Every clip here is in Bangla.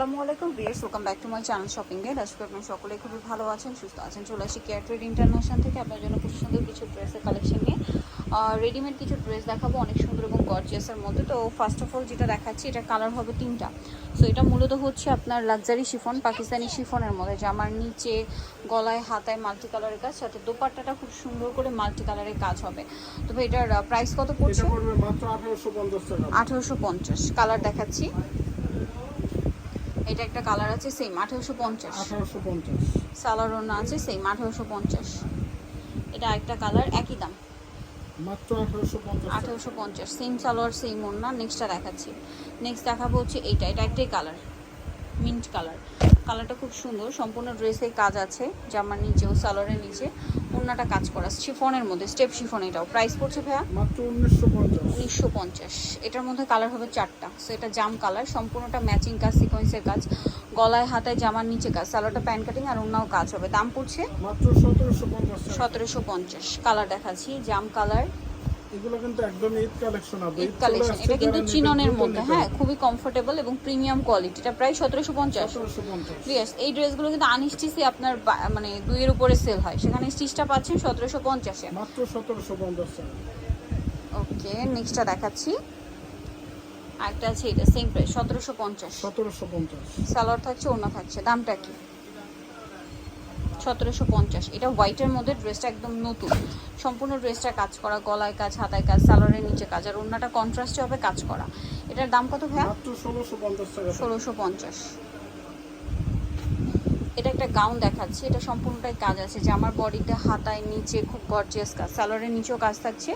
আসসালামু আলাইকুম viewers welcome back to my channel shopping এ আজকে আপনারা সকলেই খুবই ভালো আছেন সুস্থ আছেন। চলে আসি কেয়ার ট্রেড ইন্টারন্যাশনাল থেকে। আপনার জন্য খুব সুন্দর কিছু ড্রেসের কালেকশন নিয়ে। রেডিমেড কিছু ড্রেস দেখাবো অনেক সুন্দর এবং গর্জিয়াসের মধ্যে। তো ফার্স্ট অফ অল যেটা দেখাচ্ছি এটা কালার হবে তিনটা। সো এটা মূলত হচ্ছে আপনার লাক্সারি শিফন পাকিস্তানি শিফনের মধ্যে। জামার নিচে গলায় হাতায় মাল্টি কালারের কাজ সাথে দোপাট্টাটা খুব সুন্দর করে মাল্টি কালারের কাজ হবে। তবে এটার প্রাইস কত পড়ছে? আঠারোশো পঞ্চাশ কালার দেখাচ্ছি। এটা একটা কালার আছে সেম আঠারোশো পঞ্চাশ। আঠারোশো পঞ্চাশ। সালোয়ার ওড়না আছে সেম আঠারোশো পঞ্চাশ। এটা একটা কালার একই দাম। মাত্র আঠারোশো পঞ্চাশ। সেম সালোয়ার সেম ওড়না নেক্সটটা দেখাচ্ছি। নেক্সট দেখাবো হচ্ছে এইটা এটা একটাই কালার মিন্ট কালার কালারটা খুব সুন্দর সম্পূর্ণ ড্রেসে কাজ আছে জামার নিচেও সালোয়ারের নিচে। ওড়নাটা কাজ করা শিফনের মধ্যে স্টেপ শিফন এটাও। প্রাইস পড়ছে ভাইয়া? মাত্র উনিশশো পঞ্চাশ। এটার মধ্যে কালার হবে চারটা। সো এটা জাম কালার সম্পূর্ণটা ম্যাচিং কাজ সিকোয়েন্সের কাজ। গলায় হাতায় জামার নিচে কাজ। সালোয়ারটা প্যান্ট কাটিং আর অন্যও কাজ হবে। দাম পড়ছে? মাত্র সতেরোশো পঞ্চাশ। সতেরোশো পঞ্চাশ। কালার দেখাচ্ছি জাম কালার এগুলো কিন্তু একদম ঈদ কালেকশন হবে। ঈদ কালেকশন এটা কিন্তু চিননের মধ্যে হ্যাঁ খুবই কমফোর্টেবল এবং প্রিমিয়াম কোয়ালিটি এটা প্রায় ইয়েস এই ড্রেসগুলো কিন্তু আনস্টিচে আপনার মানে দুইয়ের উপরে সেল হয়। সেখানে স্টিচটা পাচ্ছেন মাত্র ওকে নেক্সটটা দেখাচ্ছি। আরেকটা আছে এটা সেম প্রাইস সতেরোশো পঞ্চাশ। সতেরোশো পঞ্চাশ। সালোয়ার থাকছে থাকছে দামটা কি? সতেরোশো পঞ্চাশ। এটা হোয়াইটের মধ্যে ড্রেসটা একদম নতুন। সম্পূর্ণ ড্রেসটা কাজ করা গলায় কাজ হাতায় কাজ সালোয়ারের নিচে কাজ আর অন্যটা কন্ট্রাস্টে হবে কাজ করা। এটার দাম কত ভাইয়া? ষোলোশো পঞ্চাশ এটা একটা গাউন দেখাচ্ছি। এটা সম্পূর্ণটাই কাজ আছে। জামার বডিতে হাতায় নিচে খুব গর্জিয়াস কাজ সালোয়ারের নিচেও কাজ থাকছে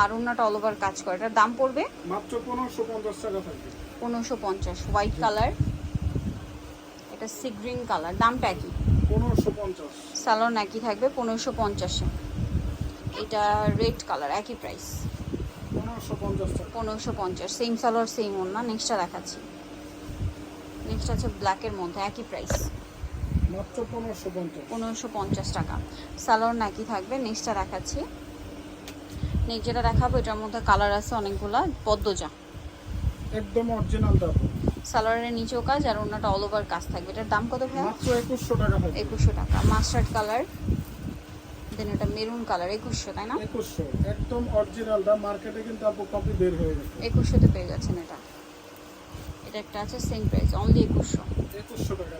আর অন্যটা অল ওভার কাজ করে। এটার দাম পড়বে? মাত্র পনেরোশো পঞ্চাশ টাকা থাকবে। পনেরোশো পঞ্চাশ। হোয়াইট কালার এটা সি গ্রিন কালার দামটা কি স্যালন একই থাকবে পনেরোশো পঞ্চাশে। এটা রেড কালার একই প্রাইস পনেরোশো পঞ্চাশ সেম সালোয়ার সেম ওনা নেক্সটটা দেখাচ্ছি। নেক্সট আছে ব্ল্যাকের মধ্যে একই প্রাইস পনেরোশো পঞ্চাশ। টাকা। সালোয়ার নাকি থাকবে নেক্সটটা দেখাচ্ছি। নেক্সট যেটা দেখাবো এটার মধ্যে কালার আছে অনেকগুলা পদ্মজা। একদম অরিজিনাল দাম সালোয়ারের নিচেও কাজ আর অন্যটা অল ওভার কাজ থাকবে। এটার দাম কত মাত্র একুশশো টাকা একুশশো টাকা। মাস্টার্ড কালার দেন এটা মেরুন কালার একুশশো তাই না? একুশশো। একদম অরিজিনাল দাম মার্কেটে কিন্তু আপু কপি বের হয়ে গেছে। একুশশোতে পেয়ে যাচ্ছেন এটা। এটা একটা আছে সেম প্রাইস অনলি একুশশো। একুশশো টাকা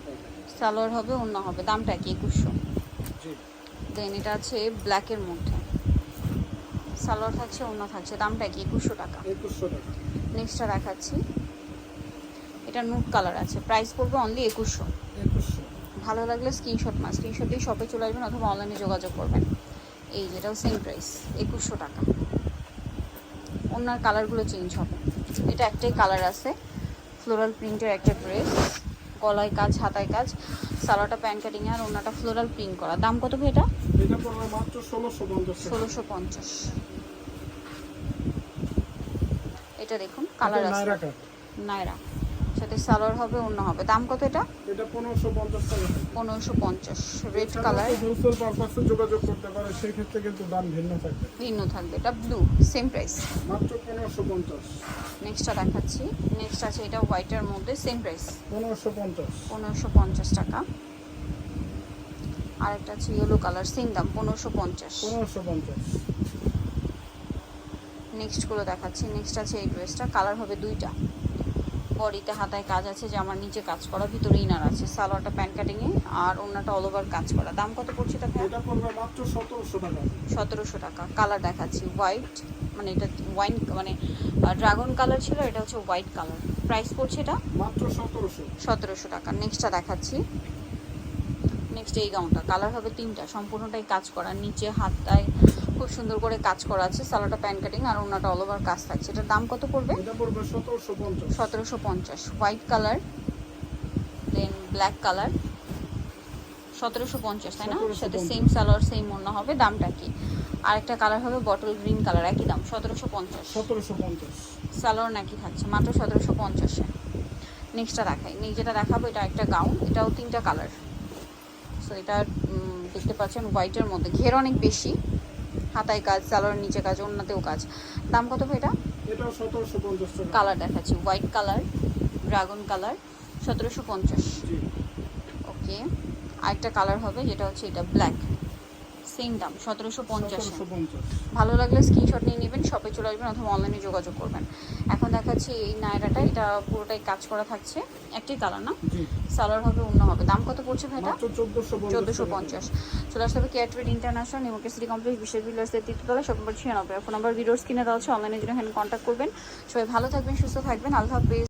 সালোয়ার হবে অন্য হবে। দামটা কি? একুশশো। জি। দেন এটা আছে ব্ল্যাকের মধ্যে। সালোয়ার থাকছে অন্য থাকছে। দামটা কি? একুশশো টাকা। একুশশো টাকা। নেক্সটটা দেখাচ্ছি। এটা নুট কালার আছে। প্রাইস পড়বে অনলি একুশশো। ভালো লাগলে স্ক্রিনশট মা স্ক্রিনশট দিয়ে শপে চলে আসবেন অথবা অনলাইনে যোগাযোগ করবেন। এই যেটাও সেম প্রাইস একুশশো টাকা। ওনার কালারগুলো চেঞ্জ হবে। এটা একটাই কালার আছে। ফ্লোরাল প্রিন্টের একটা ড্রেস গলায় কাজ হাতায় কাজ সালোয়ারটা প্যান্ট কাটিং আর ওনাটা ফ্লোরাল প্রিন্ট করা। দাম কত ভাই এটা? এটা পড়বে মাত্র ষোলোশো পঞ্চাশ এটা দেখুন কালার আছে। নায়রা নাইরা সাথে সালোয়ার হবে অন্য হবে। দাম কত এটা? এটা পনেরোশো পঞ্চাশ টাকা। থাকবে। পনেরোশো পঞ্চাশ। রেড কালার হোলসেল পারপাসে যোগাযোগ করতে পারে সেই ক্ষেত্রে কিন্তু দাম ভিন্ন থাকবে। ভিন্ন থাকবে। এটা ব্লু সেম প্রাইস মাত্র পনেরোশো পঞ্চাশ। নেক্সটটা দেখাচ্ছি। নেক্সট আছে এটা হোয়াইটের মধ্যে সেম প্রাইস পনেরোশো পঞ্চাশ। পনেরোশো পঞ্চাশ টাকা। আরেকটা আছে ইয়েলো কালার সেম দাম পনেরোশো পঞ্চাশ। পনেরোশো পঞ্চাশ। নেক্সটগুলো দেখাচ্ছি। নেক্সট আছে এই ড্রেসটা কালার হবে দুইটা। বডিতে হাতায় কাজ আছে জামার নিচে কাজ করা ভিতরে ইনার আছে সালোয়ারটা প্যান্ট কাটিংয়ে আর অন্যটা অল ওভার কাজ করা। দাম কত পড়ছে এটা এটা পড়বে মাত্র সতেরোশো টাকা। সতেরোশো টাকা। কালার দেখাচ্ছি। হোয়াইট মানে এটা ওয়াইন মানে ড্রাগন কালার ছিল এটা হচ্ছে হোয়াইট কালার প্রাইস পড়ছে এটা? মাত্র সতেরোশো। সতেরোশো টাকা। নেক্সটটা দেখাচ্ছি। নেক্সট এই গাউনটা কালার হবে তিনটা। সম্পূর্ণটাই কাজ করা। নিচে হাতটায় খুব সুন্দর করে কাজ করা আছে সালোয়ারটা প্যান কাটিং আর অন্যটা অল ওভার কাজ থাকছে। এটার দাম কত পড়বে? এটা পড়বে সতেরোশো পঞ্চাশ। White colour then black colour সতেরোশো পঞ্চাশ তাই না? 1750 সাথে সেম সালোয়ার সেম অন্য হবে দামটা কি? আরেকটা কালার হবে বটল গ্রিন কালার একই দাম সতেরোশো পঞ্চাশ। সতেরোশো পঞ্চাশ। সালোয়ার নাকি থাকছে মাত্র সতেরোশো পঞ্চাশে। নেক্সটটা দেখাই। যেটা দেখাবো এটা একটা গাউন এটাও তিনটা কালার সো এটা দেখতে পাচ্ছেন হোয়াইটের মধ্যে। ঘের অনেক বেশি। হাতায় কাজ সালোয়ার নিচে কাজ অন্যতেও কাজ। দাম কত ভাই এটা? কালার দেখাচ্ছি হোয়াইট কালার ড্রাগন কালার সতেরোশো পঞ্চাশ। ওকে আরেকটা কালার হবে যেটা হচ্ছে এটা ব্ল্যাক সেম দাম সতেরোশো পঞ্চাশ। ভালো লাগলে স্ক্রিনশট নিয়ে নেবেন শপে চলে আসবেন অথবা অনলাইনে যোগাযোগ করবেন। এখন দেখাচ্ছি এই নায়রাটা এটা পুরোটাই কাজ করা থাকছে একটাই কালার না? জি। সালোয়ার হবে অন্য হবে। দাম কত পড়ছে ভাইটা? চোদ্দোশো পঞ্চাশ। চলে আসতে হবে কেয়ারট্রেড ইন্টারন্যাশনাল নিমকে সিটি কমপ্লেক্স বিশ্বের বিল্ডার্সের তৃতীয়তলা শপ নম্বর ছিয়ানব্বই। ফোন নাম্বার ভিডিওস কিনে দেওয়া হচ্ছে অনলাইনের জন্য এখানে কন্ট্যাক্ট করবেন। সবাই ভালো থাকবেন সুস্থ থাকবেন। আল্লাহ হাফিজ।